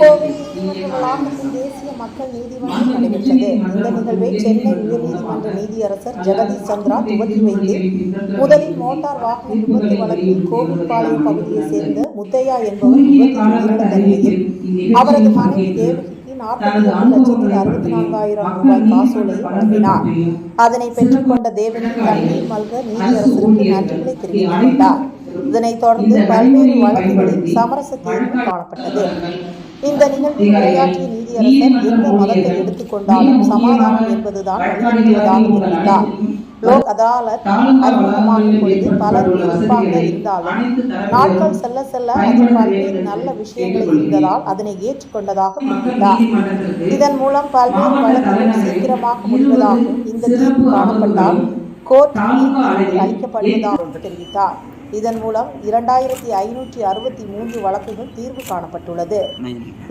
கோவை நீதிமன்ற தேசிய மக்கள் நீதிமன்றம் நடைபெற்றது. இந்த நிகழ்வை சென்னை உயர்நீதிமன்ற நீதியரசர் ஜெகதீஷ் சந்திரா துவக்கி வைத்து முதலில் மோட்டார் வாகன விபத்து வழக்கில் கோவில்பாளையம் பகுதியைச் சேர்ந்த முத்தையா என்பவர் விபத்தில் உயிரிழந்த நிலையில் அவரது மனைவி தேவகிக்கு நாற்பத்தி ஆறு லட்சத்தி அறுபத்தி நான்காயிரம் ரூபாய் காசோலையை வழங்கினார். அதனை பெற்றுக்கொண்ட தேவகி தண்ணீர் மல்க நீதியரசருக்கு நன்றிகளை தெரிவித்துக் கொண்டார். இதனைத் தொடர்ந்து பல்வேறு வழக்குகளில் சமரச தீர்வு காணப்பட்டது. இந்த நிகழ்வில் உரையாற்றிய நீதியரசர் எந்த மதத்தை எடுத்துக்கொண்டாலும் சமாதானம் என்பதுதான் வலியுறுத்துவதாக தெரிவித்தார் லோக் அதாலத் அறிமுகமாகும் பொழுது பலர் எதிர்ப்பாக இருந்தாலும் நாட்கள் செல்ல செல்ல அதில் நல்ல விஷயங்கள் இருந்ததால் அதனை ஏற்றுக்கொண்டதாக குறிப்பிட்டார் இதன் மூலம் பல்வேறு வழக்குகள் சீக்கிரமாக முடிவதாகவும் இந்த தீர்ப்பு காணப்பட்டால் கோர்ட் அளிக்கப்படுவதாகவும் தெரிவித்தார். இதன் மூலம் இரண்டாயிரத்தி ஐநூற்றி அறுபத்தி மூன்று வழக்குகள் தீர்வு காணப்பட்டுள்ளது.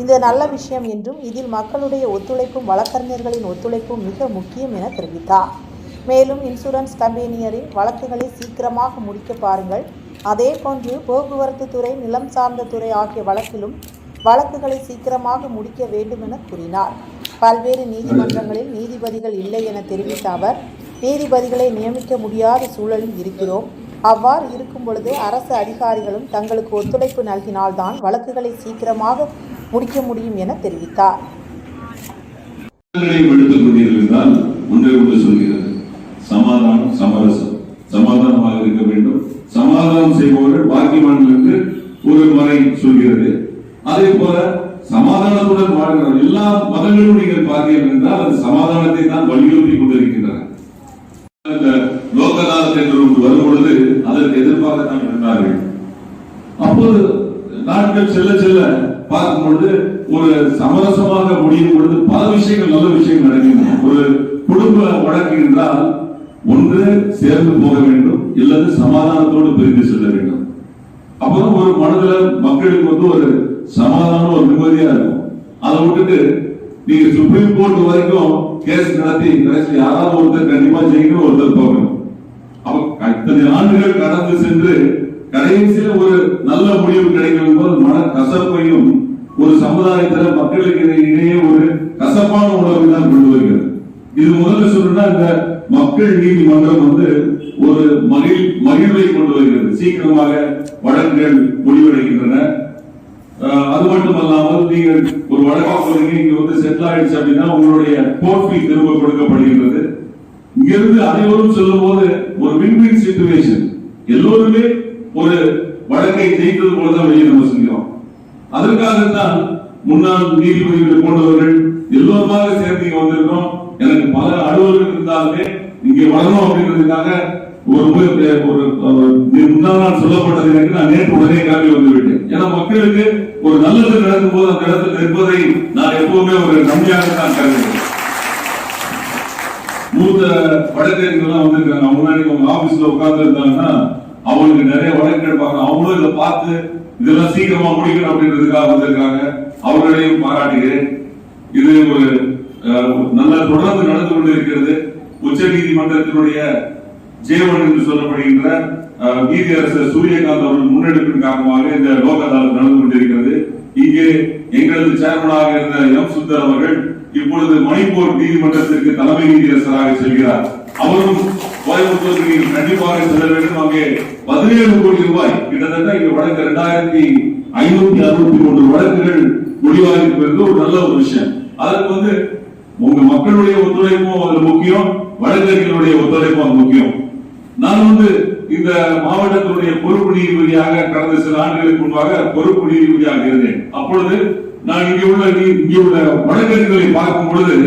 இந்த நல்ல விஷயம் என்றும் இதில் மக்களுடைய ஒத்துழைப்பும் வழக்கறிஞர்களின் ஒத்துழைப்பும் மிக முக்கியம் என தெரிவித்தார். மேலும் இன்சூரன்ஸ் கம்பெனியரின் வழக்குகளை சீக்கிரமாக முடிக்க பாருங்கள். அதே போன்று போக்குவரத்து துறை நிலம் சார்ந்த துறை ஆகிய வழக்கிலும் வழக்குகளை சீக்கிரமாக முடிக்க வேண்டும் என கூறினார். பல்வேறு நீதிமன்றங்களில் நீதிபதிகள் இல்லை என தெரிவித்த அவர் நீதிபதிகளை நியமிக்க முடியாத சூழலில் இருக்கிறோம். அவ்வாறு இருக்கும் பொழுது அரசு அதிகாரிகளும் தங்களுக்கு ஒத்துழைப்பு நல்கினால்தான் வழக்குகளை சீக்கிரமாக முடிக்க முடியும் என தெரிவித்தார். சமாதானம் சமரசம் சமாதானமாக இருக்க வேண்டும். சமாதானம் செய்பவர்கள் பாக்கியவான்கள் என்று ஒரு முறை சொல்கிறது. அதே போல சமாதானத்துடன் வாழ்கிற எல்லா மதங்களும் நீங்கள் பார்த்தீர்கள் என்றால் அது சமாதானத்தை தான் வலியுறுத்தி கொண்டிருக்கின்றன இந்த லோக் அதாலத் என்று ஒன்று வரும் பொழுது அதற்கு எதிர்ப்பாகத்தான் இருந்தார்கள் அப்போது நாட்கள் செல்ல செல்ல பார்க்கும் பொழுது ஒரு செய்யும் பொழுது பல விஷயங்கள் நல்ல விஷயங்கள் நடக்கின்றன. ஒரு குடும்ப வழக்கு என்றால் ஒன்று சேர்ந்து போக வேண்டும் இல்லது சமாதானத்தோடு பிரிந்து செல்ல வேண்டும். அப்புறம் ஒரு மனதுல மக்களுக்கு வந்து ஒரு சமாதானம் ஒரு நிம்மதியா இருக்கும். அதை விட்டுட்டு நீங்க சுப்ரீம் கோர்ட் வரைக்கும் கேஸ் நடத்தி கடைசி யாராவது ஒருத்தர் கண்டிப்பா ஜெயிக்கணும் ஒருத்தர் போகணும் அப்ப இத்தனை ஆண்டுகள் கடந்து சென்று கடைசியில ஒரு நல்ல முடிவு கிடைக்கும் போது மன கசப்பையும் ஒரு சமுதாயத்துல மக்களுக்கு இடையே ஒரு கசப்பான உணர்வை தான் கொண்டு வருகிறது. இது முதல்ல சொல்லணும்னா இந்த மக்கள் நீதிமன்றம் வந்து ஒரு மகிழ் மகிழ்வை கொண்டு வருகிறது. சீக்கிரமாக வழக்குகள் முடிவடைகின்றன. அஹ் அது மட்டும் அல்லாமல் நீங்கள் ஒரு வழக்காக இங்க வந்து செட்டில் ஆயிடுச்சு அப்படின்னா உங்களுடைய கோர்ட் திரும்ப கொடுக்கப்படுகின்றது. இங்கிருந்து அனைவரும் சொல்லும் போது ஒரு வின் வின் சிச்சுவேஷன் எல்லோருமே ஒரு வழக்கை ஜெயித்தது போலதான் வெளியே நம்ம செஞ்சோம் அதற்காகத்தான் முன்னாள் நீதிபதிகள் போன்றவர்கள் எல்லோருமாக சேர்ந்து இங்க வந்திருக்கோம் எனக்கு பல அலுவலர்கள் இருந்தாலுமே இங்கே வரணும் அப்படின்றதுக்காக ஒரு ஒரு முன்னாள் நாள் சொல்லப்பட்டது எனக்கு நான் நேற்று உடனே கிளம்பி வந்து விட்டேன் ஏன்னா மக்களுக்கு ஒரு நல்லது நடக்கும் போது அந்த இடத்துல இருப்பதை நான் எப்பவுமே ஒரு நன்மையாக தான் கருதுகிறேன். மூத்த வழக்கறிஞர்கள்லாம் வந்திருக்காங்க அவங்க முன்னாடி அவங்க ஆபீஸ்ல உட்கார்ந்து இருந்தாங்கன்னா அவங்களுக்கு நிறைய வழக்கு எடுப்பாங்க அவங்களும் இதை பார்த்து இதெல்லாம் சீக்கிரமா முடிக்கணும் அப்படின்றதுக்காக வந்திருக்காங்க. அவர்களையும் பாராட்டுகிறேன். இது ஒரு அஹ், நல்ல தொடர்ந்து நடந்து கொண்டிருக்கிறது உச்ச நீதிமன்றத்தினுடைய ஜேவன் என்று சொல்லப்படுகின்ற அஹ், நீதியரசர் சூரியகாந்த் அவர்கள் முன்னெடுப்பின் காரணமாக இந்த லோக் அதாலத் நடந்து கொண்டிருக்கிறது. இங்கே எங்களது சேர்மனாக இருந்த எம் சுந்தர் அவர்கள் இப்பொழுது மணிப்பூர் நீதிமன்றத்திற்கு தலைமை நீதியரசராக செல்கிறார். அவரும் கோயம்புத்தூருக்கு நீங்கள் கண்டிப்பாக செல்ல வேண்டும். அங்கே பதினேழு கோடி ரூபாய் கிட்டத்தட்ட இங்க வழக்கு இரண்டாயிரத்தி ஐநூத்தி அறுபத்தி மூன்று வழக்குகள் முடிவாகி ஒரு நல்ல ஒரு விஷயம். அதற்கு வந்து உங்க மக்களுடைய ஒத்துழைப்பும் அது முக்கியம். வழக்கறிஞர்களுடைய ஒத்துழைப்பும் அது முக்கியம். நான் வந்து இந்த மாவட்டத்தினுடைய பொறுப்பு நீதிபதியாக கடந்த சில ஆண்டுகளுக்கு முன்பாக பொறுப்பு நீதிபதியாக இருந்தேன். அப்பொழுது நான் இங்கே உள்ள நீ- இங்கே உள்ள வழக்கறிஞர்களை பார்க்கும் பொழுது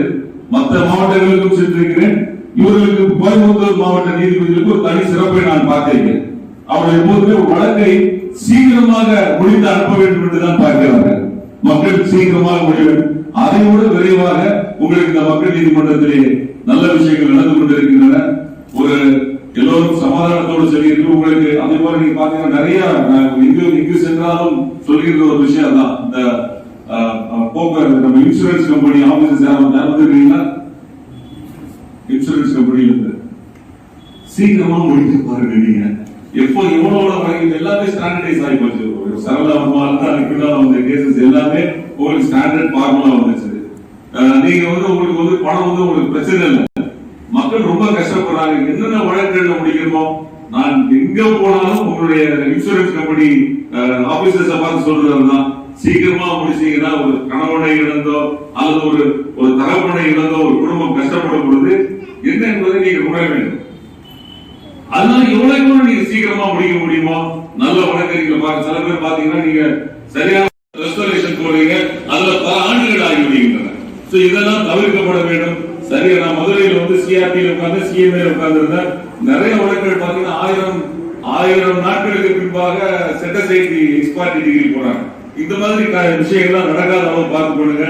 மற்ற மாவட்டங்களுக்கும் சென்றிருக்கிறேன். இவர்களுக்கு கோயம்புத்தூர் மாவட்ட நீதிபதிகளுக்கு ஒரு தனி சிறப்பை நான் பார்த்திருக்கிறேன் அவர்கள் எப்போதுமே வழக்கை சீக்கிரமாக முடித்து அனுப்ப வேண்டும் என்றுதான் பார்க்கிறார்கள். மக்கள் சீக்கிரமாக முடியும் அதை விட விரைவாக உங்களுக்கு இந்த மக்கள் நீதிமன்றத்திலே நல்ல விஷயங்கள் நடந்து கொண்டிருக்கின்றன. ஒரு எல்லோரும் சமாதானத்தோடு செல்கிறது உங்களுக்கு அதே மாதிரி நீங்க பாத்தீங்கன்னா நிறைய இங்கு எங்கு எங்கு சென்றாலும் சொல்கின்ற ஒரு விஷயம் தான் இந்த போக்குவரத்து நம்ம இன்சூரன்ஸ் கம்பெனி ஆபீசர்ஸ் யாரும் வந்துருக்கீங்களா இன்சூரன்ஸ் கம்பெனியில இருந்து. சீக்கிரமா முடிக்க பாருங்க நீங்க. எப்போ எவ்வளவு வரைக்கும் எல்லாமே ஸ்டாண்டர்டைஸ் ஆகி போச்சு. ஒரு சரளா வந்தாலும் வந்த கேசஸ் எல்லாமே உங்களுக்கு ஸ்டாண்டர்ட் ஃபார்முலா வந்துச்சு. நீங்க வந்து உங்களுக்கு வந்து பணம் வந்து உங்களுக்கு பிரச்சனை இல்லை. மக்கள் ரொம்ப கஷ்டப்படுறாங்க. என்னென்ன வழக்குகள்ல முடிக்கணுமோ நான் எங்க போனாலும் உங்களுடைய இன்சூரன்ஸ் கம்பெனி ஆபீசர்ஸ் பார்த்து சொல்றதுதான். சீக்கிரமா முடிச்சீங்கன்னா ஒரு கணவனை இழந்தோ அல்லது ஒரு ஒரு தகப்பனை இழந்தோ ஒரு குடும்பம் கஷ்டப்படும் பொழுது என்ன என்பதை நீங்க உணர வேண்டும். அதனால எவ்வளவு கூட நீங்க சீக்கிரமா முடிக்க முடியுமோ? நல்ல வழக்கறிஞர்கள் பாருங்க சில பேர் பாத்தீங்கன்னா நீங்க சரியான ரெஸ்டரேஷன் போறீங்க அதுல பல ஆண்டுகள் ஆகி விடுகின்றன. சோ இதெல்லாம் தவிர்க்கப்பட வேண்டும். சரியா நான் மதுரையில வந்து சிஆர்டியில் உட்கார்ந்து சிஎம்ஏல உட்கார்ந்து நிறைய வழக்குகள் பாத்தீங்கன்னா ஆயிரம் ஆயிரம் நாட்களுக்கு பின்பாக செட்டசைட்டி எக்ஸ்பார்ட்டி டிகிரி போறாங்க. இந்த மாதிரி விஷயங்கள்லாம் நடக்காத அளவு பார்த்து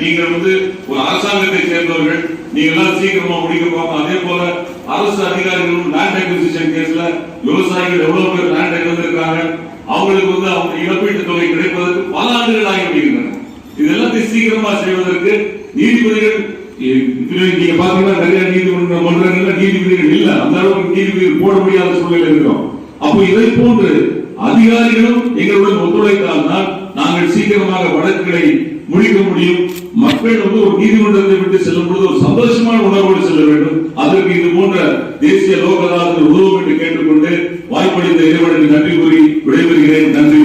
நீங்க வந்து ஒரு அரசாங்கத்தை சேர்ந்தவர்கள் நீங்க எல்லாம் சீக்கிரமா முடிக்க பார்ப்போம் அதே போல அரசு அதிகாரிகளும் லேண்ட் அக்விசிஷன் கேஸ்ல விவசாயிகள் எவ்வளவு பேர் லேண்ட் இழந்திருக்காங்க அவங்களுக்கு வந்து அவங்க இழப்பீட்டு தொகை கிடைப்பதற்கு பல ஆண்டுகள் ஆகி இது எல்லாத்தையும் சீக்கிரமா செய்வதற்கு நீதிபதிகள் நீங்க பாத்தீங்கன்னா நிறைய நீதிமன்ற மன்றங்கள்ல நீதிபதிகள் இல்ல. அந்த அளவுக்கு நீதிபதிகள் போட முடியாத சூழ்நிலை இருக்கிறோம். அப்போ இதை போன்று அதிகாரிகளும் எங்களுடன் ஒத்துழைத்தால் தான் நாங்கள் சீக்கிரமாக வழக்குகளை முடிக்க முடியும். மக்கள் வந்து ஒரு நீதிமன்றத்தை விட்டு செல்லும் பொழுது ஒரு சந்தோஷமான உணர்வோடு செல்ல வேண்டும். அதற்கு இது போன்ற தேசிய லோக் உதவும் என்று கேட்டுக்கொண்டு வாய்ப்பளித்த இறைவனுக்கு நன்றி கூறி விடைபெறுகிறேன். நன்றி